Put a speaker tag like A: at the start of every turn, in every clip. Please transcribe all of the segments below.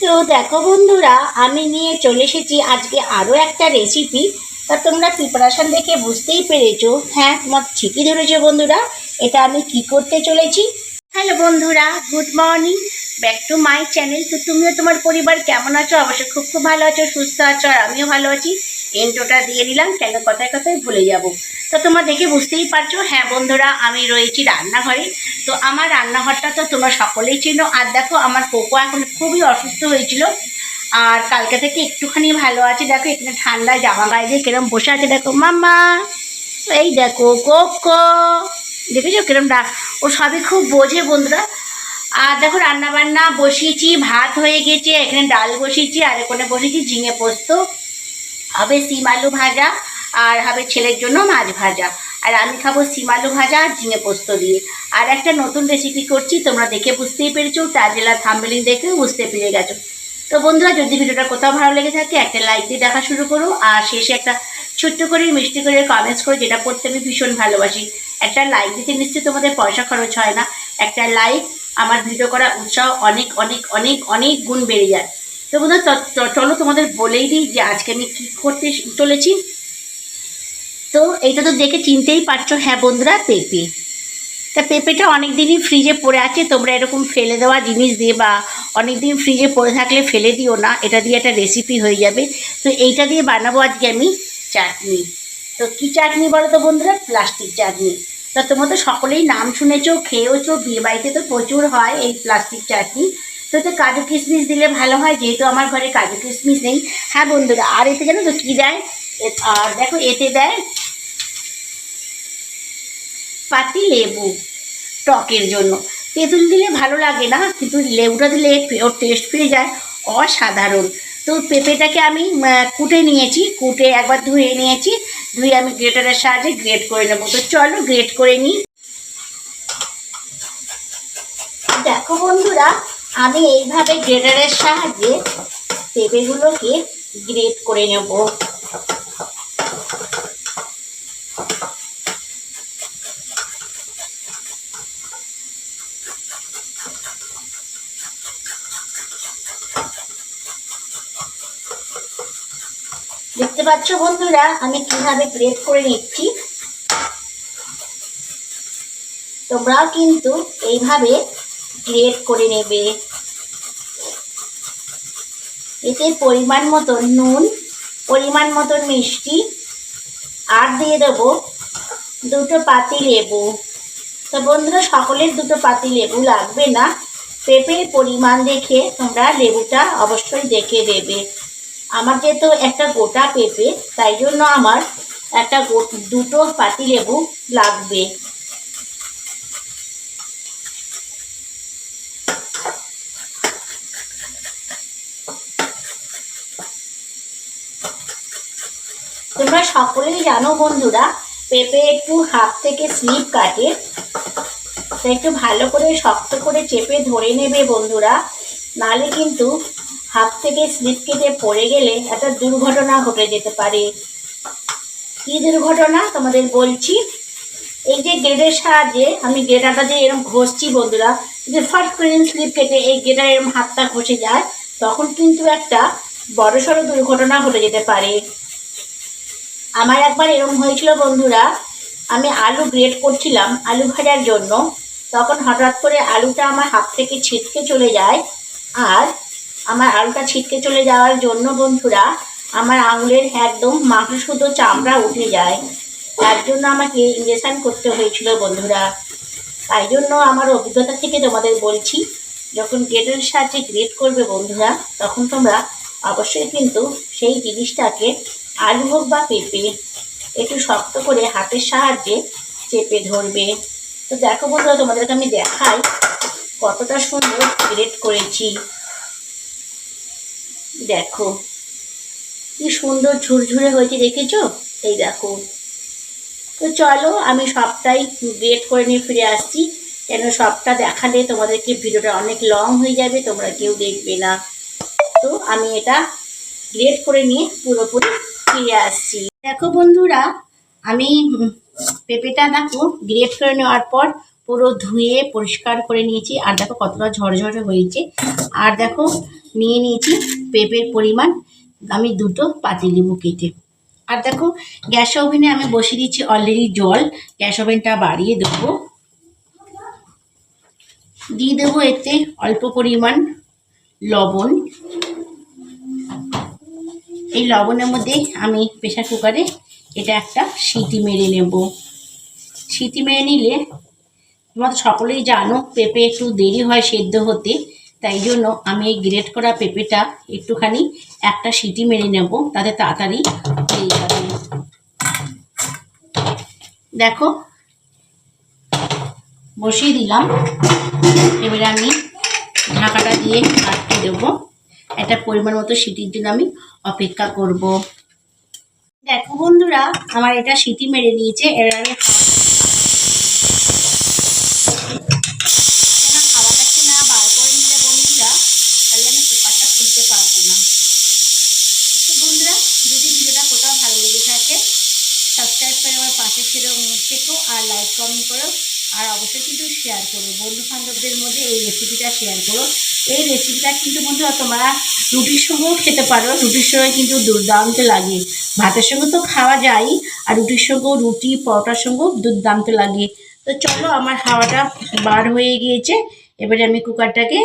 A: তো দেখো বন্ধুরা, আমি নিয়ে চলে এসেছি আজকে আরও একটা রেসিপি তা তোমরা প্রিপারেশান দেখে বুঝতেই পেরেছ। হ্যাঁ তোমার ঠিকই ধরেছো বন্ধুরা। এটা আমি কি করতে চলেছি? হ্যালো বন্ধুরা good morning back to my channel তো তুমিও তোমার পরিবার কেমন আছো? অবশ্যই খুব খুব ভালো আছো, সুস্থ আছো, আর আমিও ভালো আছি। এন্টোটা দিয়ে দিলাম, কেন কথায় কথায় ভুলে যাব। তো তোমরা দেখে বুঝতেই পারছ হ্যাঁ বন্ধুরা, আমি রয়েছি রান্নাঘরে। তো আমার রান্নাঘরটা তো তোমরা সকলেই চেনো। আর দেখো, আমার কোকো এখন খুবই অসুস্থ হয়েছিল। আর কালকে থেকে একটুখানি ভালো আছে। দেখো, এখানে ঠান্ডা জামা গায়ে দিয়ে কিরম বসে আছে। দেখো, মাম্মা, এই দেখো, কোকো। দেখেছ কিরম ডাক ও সবই খুব বোঝে বন্ধুরা। আর দেখো রান্না বান্না বসিয়েছি, ভাত হয়ে গেছে, এখানে ডাল বসিয়েছি, আর এখানে বসিয়েছি ঝিঙে পোস্ত। হবে সিম আলু ভাজা আর হবে ছেলের জন্য মাছ ভাজা। আর আমি খাব সিম আলু ভাজা আর ঝিঙে পোস্ত দিয়ে। আর একটা নতুন রেসিপি করছি, তোমরা দেখে বুঝতেই পেরেছ তাজেলা থাম্বেলিং দেখে বুঝতে পেরে গেছো। তো বন্ধুরা, যদি ভিডিওটা কোথাও ভালো লেগে থাকে, একটা লাইক দিয়ে দেখা শুরু করো, আর শেষে একটা ছোট্ট করে মিষ্টি করে কমেন্টস করে, যেটা পড়তে আমি ভীষণ ভালোবাসি। একটা লাইক দিতে নিশ্চয়ই তোমাদের পয়সা খরচ হয় না। একটা লাইক আমার ভিডিও করা উৎসাহ অনেক অনেক অনেক অনেক গুণ বেড়ে যায়। তো চ- চলো তোমাদের বলেই দিই যে আজকে আমি কী করতে চলেছি। তো এইটা তো দেখে চিনতেই পারছ হ্যাঁ বন্ধুরা, পেঁপে। তা পেঁপেটা অনেক দিনই ফ্রিজে পড়ে আছে, তোমরা এরকম ফেলে দেওয়া জিনিস দিয়ে বা অনেক দিন ফ্রিজে পড়ে থাকলে ফেলে দিও না, এটা দিয়ে একটা রেসিপি হয়ে যাবে। তো এইটা দিয়ে বানাবো আজকে আমি চাটনি। তো কী চাটনি বলো তো বন্ধুরা? প্লাস্টিক চাটনি। তা তোমরা তো সকলেই নাম শুনেছো, খেয়েওছো, বিয়ে বাড়িতে তো প্রচুর হয় এই প্লাস্টিক চাটনি। তো এতে কাজু কিশমিশ দিলে ভালো হয়, যেহেতু আমার ঘরে কাজু কিশমিশ নেই। হ্যাঁ বন্ধুরা, আর এতে জানো তো কী দেয়? আর দেখো, এতে দেয় পাতি লেবু টকের জন্য। তেঁতুল দিলে ভালো লাগে না, কিন্তু লেবুটা দিলে ওর টেস্ট ফিরে যায়, অসাধারণ। তো পেঁপেটাকে আমি কুটে নিয়েছি, কুটে একবার ধুয়ে নিয়েছি, ধুয়ে আমি গ্রেটারের সাহায্যে গ্রেট করে নেব। তো চলো, গ্রেট করে নিই। দেখো বন্ধুরা আমি এইভাবে গ্রেটারের সাহায্যে পেঁপেগুলোকে গ্রেট করে নেব। দেখতে পাচ্ছ বন্ধুরা, আমি কীভাবে গ্রেট করে নিচ্ছি? তোমরাও কিন্তু এইভাবে গ্রেট করে নেবে। এতে পরিমাণ মতন নুন, পরিমাণ মতন মিষ্টি, আর দিয়ে দেবো দুটো পাতি লেবু। তো বন্ধুরা, সকলের দুটো পাতি লেবু লাগবে না? পেঁপের পরিমাণ দেখে তোমরা লেবুটা অবশ্যই দেখে দেবে। আমার যেহেতু একটা গোটা পেঁপে, তাই জন্য আমার একটা দুটো পাতি লেবু লাগবে। তোমরা সকলেই জানো বন্ধুরা, পেঁপে একটু হাত থেকে স্লিপ কাটে। তো একটু ভালো করে শক্ত করে চেপে ধরে নেবে বন্ধুরা। নাহলে কিন্তু হাত থেকে স্লিপ কেটে পড়ে গেলে একটা দুর্ঘটনা ঘটে যেতে পারে। কী দুর্ঘটনা? তোমাদের বলছি, এই যে গ্রেডের সাহায্যে, আমি গ্রেটারটা দিয়ে এরকম ঘষছি বন্ধুরা, যে ফার্স্ট করে স্লিপ কেটে এই গ্রেটার এরকম হাতটা ঘষে যায়, তখন কিন্তু একটা বড়সড় দুর্ঘটনা ঘটে যেতে পারে। আমার একবার এরকম হয়েছিল বন্ধুরা, আমি আলু গ্রেট করছিলাম আলু ভাজার জন্য। তখন হঠাৎ করে আলুটা আমার হাত থেকে ছিটকে চলে যায় আর আমার আলুটা ছিটকে চলে যাওয়ার জন্য বন্ধুরা, আমার আঙুলের একদম মাংস শুধু চামড়া উঠে যায়। তার জন্য আমাকে ইঞ্জেকশন করতে হয়েছিল বন্ধুরা। তাই জন্য আমার অভিজ্ঞতা থেকে তোমাদের বলছি, যখন গ্রেটের সাহায্যে গ্রেট করবে বন্ধুরা, তখন তোমরা অবশ্যই কিন্তু সেই জিনিসটাকে আলু হোক বা পেঁপে, একটু শক্ত করে হাতের সাহায্যে চেপে ধরবে। তো দেখো বন্ধুরা, তোমাদেরকে আমি দেখাই কতটা সুন্দর গ্রেট করেছি। দেখো, কি সুন্দর ঝুরঝুরে হয়েছে, দেখেছ? এই দেখো। তো চলো, আমি সবটাই গ্রেট করে নিয়ে ফিরে আসছি। কেন সবটা দেখালে তোমাদেরকে ভিডিওটা অনেক লং হয়ে যাবে, তোমরা কেউ দেখবে না। তো আমি এটা গ্রেট করে নিয়ে পুরোপুরি ফিরে আসছি। দেখো বন্ধুরা, আমি পেঁপেটা দেখো গ্রেট করে নেওয়ার পর পুরো ধুয়ে পরিষ্কার করে নিয়েছি। আর দেখো কতটা ঝরঝরে হয়েছে। আর দেখো, নিয়ে নিয়েছি পেঁপের পরিমাণ। আমি দুটো পাতি পাতিলেবু কেটে। আর দেখো, গ্যাস ওভেনে আমি বসিয়ে দিচ্ছি অলরেডি জল। গ্যাস ওভেনটা বাড়িয়ে দেবো। দিয়ে দেবো এতে অল্প পরিমাণ লবণ। এই লবণের মধ্যে আমি প্রেশার কুকারে এটা একটা সিটি মেরে নেব। সিটি মেরে নিলে তোমরা সকলেই জানো পেঁপে একটু দেরি হয় সেদ্ধ হতে, তাই জন্য আমি এই গ্রেট করা পেঁপেটা একটুখানি একটা সিটি মেরে নেব, তাতে তাড়াতাড়ি হয়ে যাবে। দেখো, বসিয়ে দিলাম। এবারে আমি ঢাকাটা দিয়ে আটকে দেবো। একটা পরিমাণ মতো সিটির জন্য আমি অপেক্ষা করব। দেখো বন্ধুরা, আমার এটা সিটি মেরে নিয়েছে আমি খাওয়াটাকে না বার করে নিলে তাহলে আমি কুকারটা খুলতে পারব না। বন্ধুরা, যদি কোথাও ভালো লেগে থাকে করে আমার পাশে আর লাইক কমেন্ট করো, আর অবশ্যই কিন্তু শেয়ার করো। বন্ধু বান্ধবদের মধ্যে এই রেসিপিটা শেয়ার করো। এই রেসিপিটা কিন্তু বন্ধুরা তোমরা রুটির সঙ্গেও খেতে পারো। রুটির সঙ্গে কিন্তু দুর্দান্ত লাগে। ভাতের সঙ্গে তো খাওয়া যায়, আর রুটির সঙ্গেও রুটি, পরোটার সঙ্গেও দুর্দান্ত লাগে। তো চলো আমার হাওয়াটা বার হয়ে গিয়েছে, এবারে আমি কুকারটাকে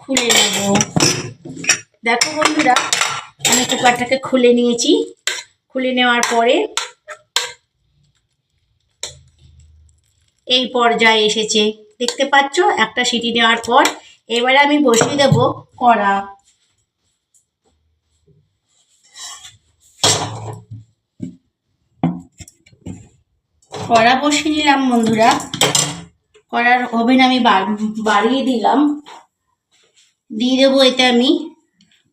A: খুলে নেব। দেখো বন্ধুরা, আমি কুকারটাকে খুলে নিয়েছি। খুলে নেওয়ার পরে এই পর্যায়ে এসেছে। দেখতে পাচ্ছ, একটা সিটি নেওয়ার পর এবারে আমি বসিয়ে দেব কড়া। কড়া বসিয়ে নিলাম বন্ধুরা। কড়ার ওভেন আমি বাড়িয়ে দিলাম। দিয়ে দেবো এতে আমি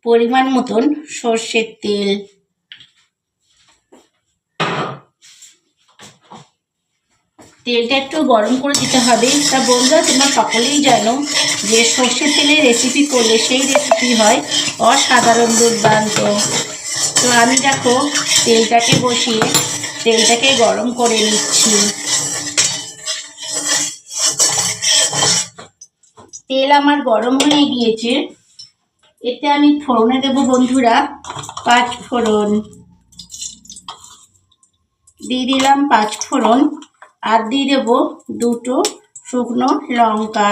A: পরিমাণ মতন সর্ষের তেল। তেলটা একটু গরম করে দিতে হবে। তা বন্ধুরা, তোমরা সকলেই জানো যে সর্ষের তেলে রেসিপি করলে সেই রেসিপি হয় অসাধারণ দুর্দান্ত। তো আমি দেখো তেলটাকে বসিয়ে তেলটাকে গরম করে নিচ্ছি। তেল আমার গরম হয়ে গিয়েছে। এতে আমি ফোড়নে দেবো বন্ধুরা পাঁচ ফোড়ন। দিয়ে দিলাম পাঁচ ফোড়ন। আর দিয়ে দেবো দুটো শুকনো লঙ্কা।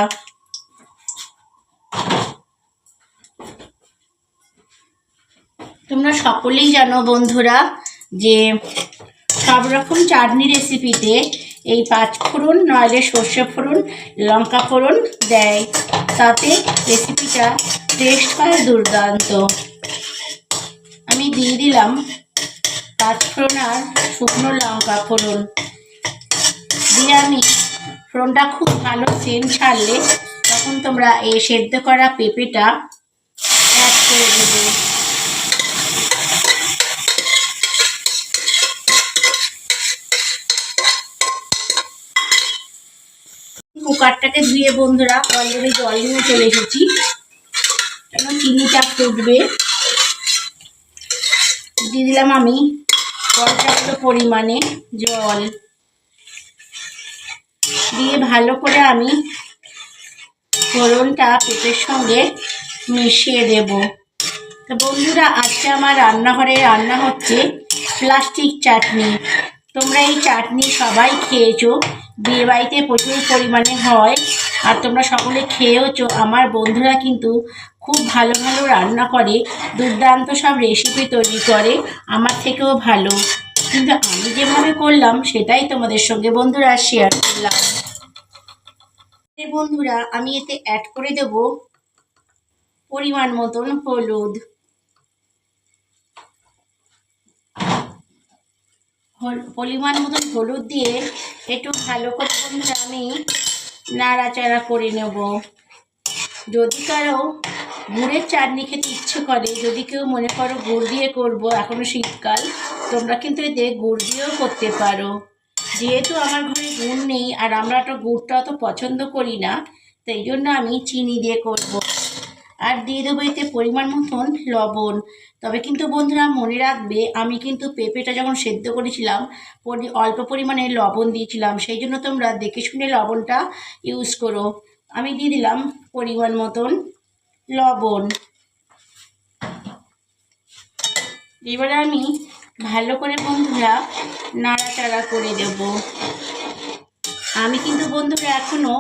A: তোমরা সকলেই জানো বন্ধুরা যে সব রকম চাটনি রেসিপিতে এই পাঁচ ফোড়ন নইলে সর্ষে ফোড়ন, লঙ্কা ফোড়ন দেয়। তাতে রেসিপিটা টেস্ট হয় দুর্দান্ত। আমি দিয়ে দিলাম পাঁচ ফোড়ন আর শুকনো লঙ্কা ফোড়ন। দিয়ে আমি ফোড়নটা খুব ভালো সেন্ট ছাড়লে তখন তোমরা এই সেদ্ধ করা পেঁপেটা অ্যাড করে দেবে। কুকারটাকে ধুয়ে বন্ধুরা অলরেডি জল নিয়ে চলে এসেছি। কেন চিনিটা ফুটবে? দিয়ে দিলাম আমি পর্যাপ্ত পরিমাণে জল। দিয়ে ভালো করে আমি ফোড়নটা পেঁপের সঙ্গে মিশিয়ে দেব। তো বন্ধুরা, আজকে আমার রান্নাঘরে রান্না হচ্ছে প্লাস্টিক চাটনি। তোমরা এই চাটনি সবাই খেয়েছো, বিয়ে বাড়িতে প্রচুর পরিমাণে হয়, আর তোমরা সকলে খেয়েওছো। আমার বন্ধুরা কিন্তু খুব ভালো ভালো রান্না করে, দুর্দান্ত সব রেসিপি তৈরি করে, আমার থেকেও ভালো। কিন্তু আমি যেভাবে করলাম, সেটাই তোমাদের সঙ্গে বন্ধুরা শেয়ার করলাম। বন্ধুরা, আমি এতে অ্যাড করে দেব পরিমাণ মতন হলুদ। হল- পরিমাণ মতন হলুদ দিয়ে একটু ভালো করে বন্ধুরা আমি নাড়াচাড়া করে নেব। যদি কারও গুড়ের চাটনি খেতে ইচ্ছে করে, যদি কেউ মনে করো গুড় দিয়ে করব এখনও শীতকাল, তোমরা কিন্তু এতে গুড় দিয়েও করতে পারো। যেহেতু আমার ঘরে গুড় নেই আর আমরা তো গুড়টা অত পছন্দ করি না তাই জন্য আমি চিনি দিয়ে করব। আর দিয়ে দেবো এতে পরিমাণ মতন লবণ। তবে কিন্তু বন্ধুরা মনে রাখবে, আমি কিন্তু পেঁপেটা যখন সেদ্ধ করেছিলাম অল্প পরিমাণে লবণ দিয়েছিলাম, সেই জন্য তোমরা দেখে শুনে লবণটা ইউজ করো। আমি দিয়ে দিলাম পরিমাণ মতন লবণ। এবারে আমি ভালো করে বন্ধুরা নাড়াচাড়া করে দেব। আমি কিন্তু বন্ধুরা এখনও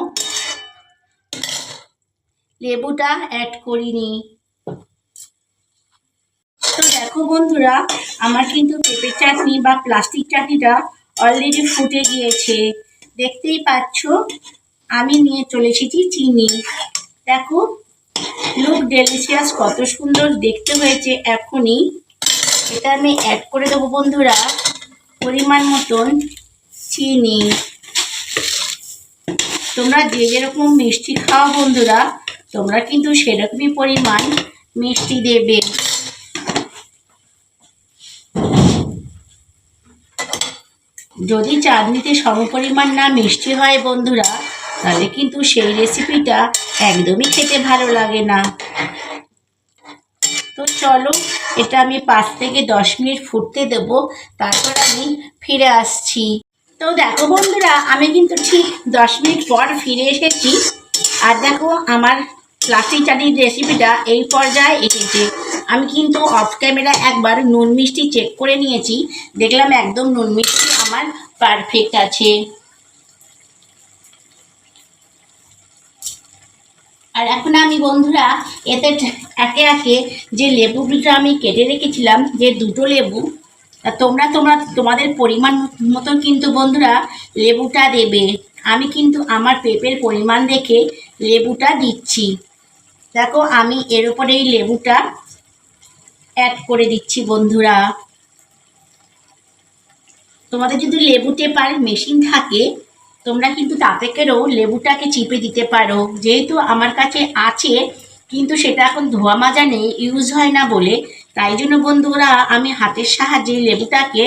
A: লেবুটা অ্যাড করিনি। তো দেখো বন্ধুরা, আমার কিন্তু পেঁপের চাটনি বা প্লাস্টিক চাটনিটা অলরেডি ফুটে গিয়েছে। দেখতেই পাচ্ছ, আমি নিয়ে চলে এসেছি চিনি। দেখো লুক ডেলিশিয়াস কত সুন্দর দেখতে হয়েছে এখনই। এটা আমি অ্যাড করে দেবো বন্ধুরা। পরিমাণ মতন চিনি। তোমরা যে যেরকম মিষ্টি খাও বন্ধুরা, তোমরা কিন্তু সেরকমই পরিমাণ মিষ্টি দেবে। যদি চাটনিতে সমপরিমাণ না মিষ্টি হয় বন্ধুরা, তাহলে কিন্তু সেই রেসিপিটা একদমই খেতে ভালো লাগে না। তো চলো এটা আমি পাঁচ থেকে দশ মিনিট ফুটতে দেব, তারপর আমি ফিরে আসছি। তো দেখো বন্ধুরা, আমি কিন্তু ঠিক দশ মিনিট পর ফিরে এসেছি। আর দেখো আমার প্লাস্টিক চাটনির রেসিপিটা এই পর্যায়ে এসেছে। আমি কিন্তু অফ ক্যামেরা একবার নুন মিষ্টি চেক করে নিয়েছি। দেখলাম একদম নুন মিষ্টি আমার পারফেক্ট আছে। আর এখন আমি বন্ধুরা এতে একে একে যে লেবুগুলো আমি কেটে রেখেছিলাম, যে দুটো লেবু তোমরা তোমরা তোমাদের পরিমাণ মতন কিন্তু বন্ধুরা লেবুটা দেবে। আমি কিন্তু আমার পেঁপের পরিমাণ দেখে লেবুটা দিচ্ছি। দেখো আমি এর উপরে এই লেবুটা অ্যাড করে দিচ্ছি বন্ধুরা। তোমাদের যদি টেপার মেশিন থাকে তোমরা কিন্তু তাতে লেবুটাকে চিপে দিতে পারো। যেহেতু আমার কাছে আছে, কিন্তু সেটা এখন ধোয়া মাজা নেই, ইউজ হয় না বলে। তাই জন্য বন্ধুরা, আমি হাতের সাহায্যে লেবুটাকে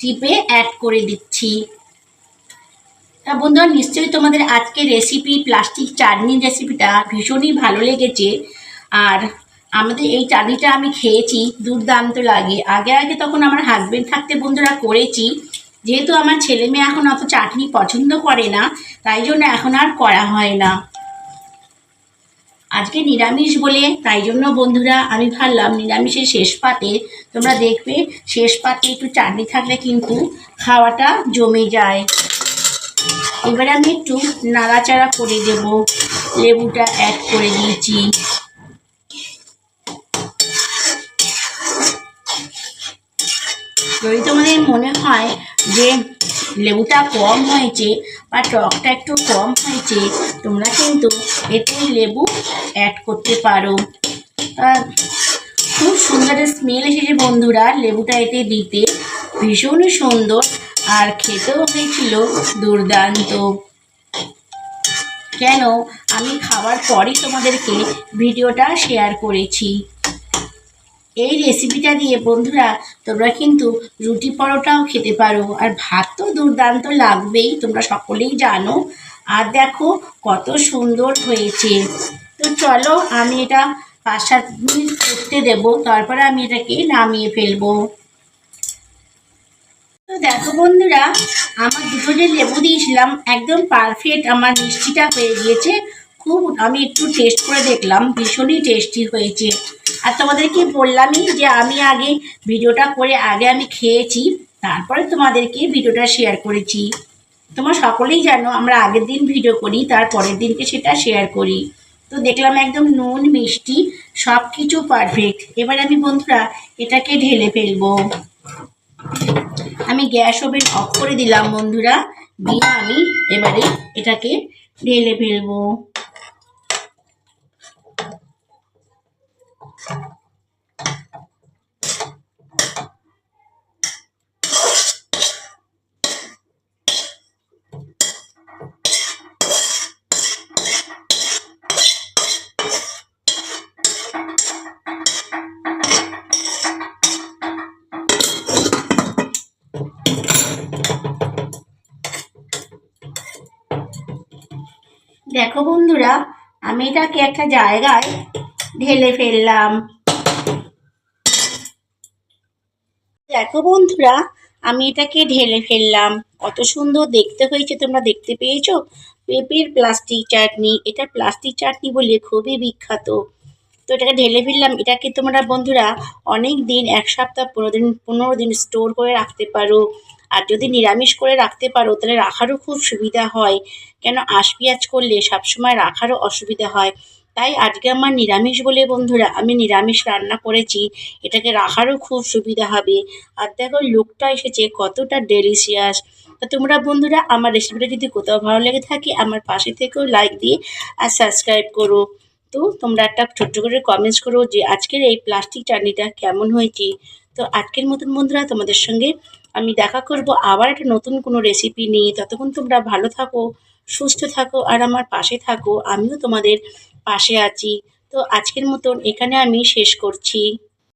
A: টিপে অ্যাড করে দিচ্ছি। তা বন্ধুরা, নিশ্চয়ই তোমাদের আজকে রেসিপি প্লাস্টিক চাটনির রেসিপিটা ভীষণই ভালো লেগেছে। আর আমাদের এই চাটনিটা আমি খেয়েছি, দুর্দান্ত লাগে। আগে আগে তখন আমার হাজবেন্ড থাকতে বন্ধুরা করেছি। যেহেতু আমার ছেলে মেয়ে এখন অত চাটনি পছন্দ করে না, তাই জন্য এখন আর করা হয় না। আজকে নিরামিষ বলে, তাই জন্য বন্ধুরা আমি ভাবলাম নিরামিষের শেষ পাতে তোমরা দেখবে, শেষ পাতে একটু চাটনি থাকলে কিন্তু খাওয়াটা জমে যায়। এবারে আমি একটু নাড়াচাড়া করে দেব, লেবুটা অ্যাড করে দিয়েছি। যদি তোমাদের মনে হয় যে লেবুটা কম হয়েছে বা টকটা একটু কম হয়েছে, তোমরা কিন্তু এতে লেবু অ্যাড করতে পারো। খুব সুন্দর স্মেল এসেছে বন্ধুরা, লেবুটা এতে দিতে। ভীষণ সুন্দর আর খেতেও হয়েছিল দুর্দান্ত। কেন? আমি খাওয়ার পরই তোমাদেরকে ভিডিওটা শেয়ার করেছি। এই রেসিপিটা দিয়ে বন্ধুরা, তোমরা কিন্তু রুটি পরোটাও খেতে পারো। আর ভাত তো দুর্দান্ত লাগবেই, তোমরা সকলেই জানো। আর দেখো কত সুন্দর হয়েছে। তো চলো আমি এটা পাঁচ সাত মিনিট করতে দেবো, তারপরে আমি এটাকে নামিয়ে ফেলব। তো দেখো বন্ধুরা, আমার দুটো যে লেবু দিয়েছিলাম, একদম পারফেক্ট আমার মিষ্টিটা হয়ে গিয়েছে। খুব, আমি একটু টেস্ট করে দেখলাম, ভীষণই টেস্টি হয়েছে। আর তোমাদেরকে বললামই যে আমি আগে ভিডিওটা করে আগে আমি খেয়েছি, তারপরে তোমাদেরকে ভিডিওটা শেয়ার করেছি। তোমরা সকলেই জানো আমরা আগের দিন ভিডিও করি, তার পরের দিনকে সেটা শেয়ার করি। তো দেখলাম একদম নুন, মিষ্টি সব কিছু পারফেক্ট এবার আমি বন্ধুরা এটাকে ঢেলে ফেলব। আমি গ্যাস ওভেন অফ করে দিলাম বন্ধুরা, দিয়ে আমি এবারে এটাকে ঢেলে ফেলব। দেখো বন্ধুরা আমি এটাকে একটা জায়গায় ঢেলে ফেললাম। দেখো বন্ধুরা, আমি এটাকে ঢেলে ফেললাম। কত সুন্দর দেখতে হয়েছে, তোমরা দেখতে পেয়েছ? পেঁপের প্লাস্টিক চাটনি, এটা প্লাস্টিক চাটনি বলে খুবই বিখ্যাত। তো এটাকে ঢেলে ফেললাম, এটাকে তোমরা বন্ধুরা অনেক দিন, এক সপ্তাহ, পনেরো দিন পনেরো দিন স্টোর করে রাখতে পারো। আর যদি নিরামিষ করে রাখতে পারো, তাহলে রাখারও খুব সুবিধা হয়। কেন, আঁশ পেঁয়াজ করলে সবসময় রাখারও অসুবিধা হয়। তাই আজকে আমার নিরামিষ বলে বন্ধুরা, আমি নিরামিষ রান্না করেছি, এটাকে রাখারও খুব সুবিধা হবে। আর দেখো লুকটা এসেছে, কতটা ডেলিশিয়াস তো তোমরা বন্ধুরা, আমার রেসিপিটা যদি কোথাও ভালো লেগে থাকে, আমার পাশে থেকেও লাইক দিয়ে আর সাবস্ক্রাইব করো। তো তোমরা একটা ছোট্ট করে কমেন্টস করো যে আজকের এই প্লাস্টিক চাটনিটা কেমন হয়েছে। তো আজকের মতন বন্ধুরা, তোমাদের সঙ্গে আমি দেখা করব আবার একটা নতুন কোনো রেসিপি নিয়ে। ততক্ষণ তোমরা ভালো থাকো, সুস্থ থাকো আর আমার পাশে থাকো। আমিও তোমাদের পাশে আছি। তো আজকের মতন এখানে আমি শেষ করছি।